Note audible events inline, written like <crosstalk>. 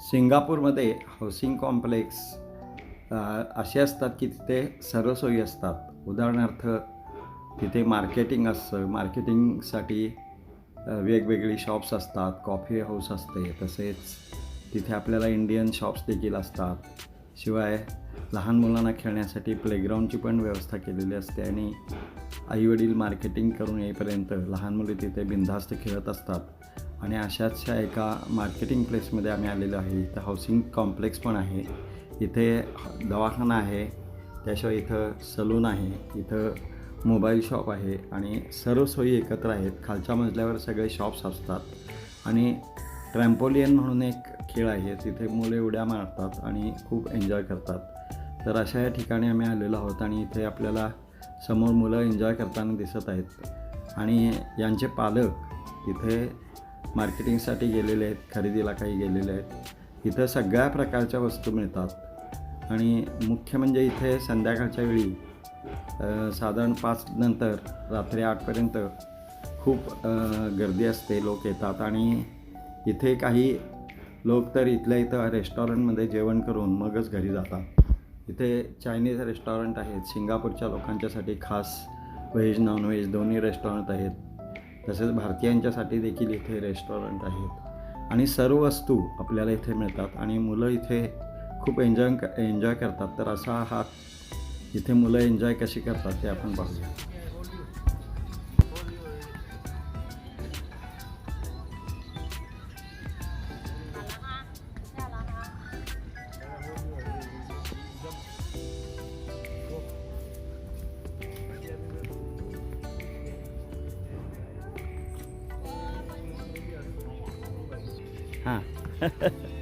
सिंगापूरमध्ये housing complex असे असतात की तिथे सर्व सोयी असतात. उदाहरणार्थ तिथे मार्केटिंग असतं. मार्केटिंगसाठी वेगवेगळी शॉप्स असतात. कॉफी हाऊस असते. तसेच तिथे आपल्याला इंडियन शॉप्स देखील असतात. शिवाय लहान मुलांना खेळण्यासाठी प्लेग्राऊंडची पण व्यवस्था केलेली असते आणि आईवडील मार्केटिंग करून येईपर्यंत लहान मुले तिथे बिनधास्त खेळत असतात. आणि अशाचशा एका मार्केटिंग प्लेसमध्ये आम्ही आलेलो आहे. इथं हाऊसिंग कॉम्प्लेक्स पण आहे. इथे दवाखाना आहे. त्याशिवाय इथं सलून आहे. इथं मोबाईल शॉप आहे. आणि सर्व सोयी एकत्र आहेत. खालच्या मजल्यावर सगळे शॉप्स असतात. आणि ट्रॅम्पोलियन म्हणून एक खेळ आहे तिथे मुले उड्या मारतात आणि खूप एन्जॉय करतात. तर अशा या ठिकाणी आम्ही आलेलो आहोत आणि इथे आपल्याला समोर मुलं एन्जॉय करताना दिसत आहेत. आणि यांचे पालक इथे मार्केटिंगसाठी गेलेले आहेत खरेदीला काही गेलेले आहेत. इथं सगळ्या प्रकारच्या वस्तू मिळतात. आणि मुख्य म्हणजे इथे संध्याकाळच्या वेळी साधारण पाच नंतर रात्री आठपर्यंत खूप गर्दी असते लोक येतात आणि इथे काही लोक तर इथल्या इथं रेस्टॉरंटमध्ये जेवण करून मगच घरी जातात. इथे चायनीज रेस्टॉरंट आहेत सिंगापूरच्या लोकांच्यासाठी खास व्हेज नॉनव्हेज दोन्ही रेस्टॉरंट आहेत. तसेच भारतीयांच्यासाठी देखील इथे रेस्टॉरंट आहेत. आणि सर्व वस्तू आपल्याला इथे मिळतात आणि मुलं इथे खूप एन्जॉय एन्जॉय करतात. तर असा हा इथे मुलं एन्जॉय कशी करतात ते आपण पाहूया. हां <laughs>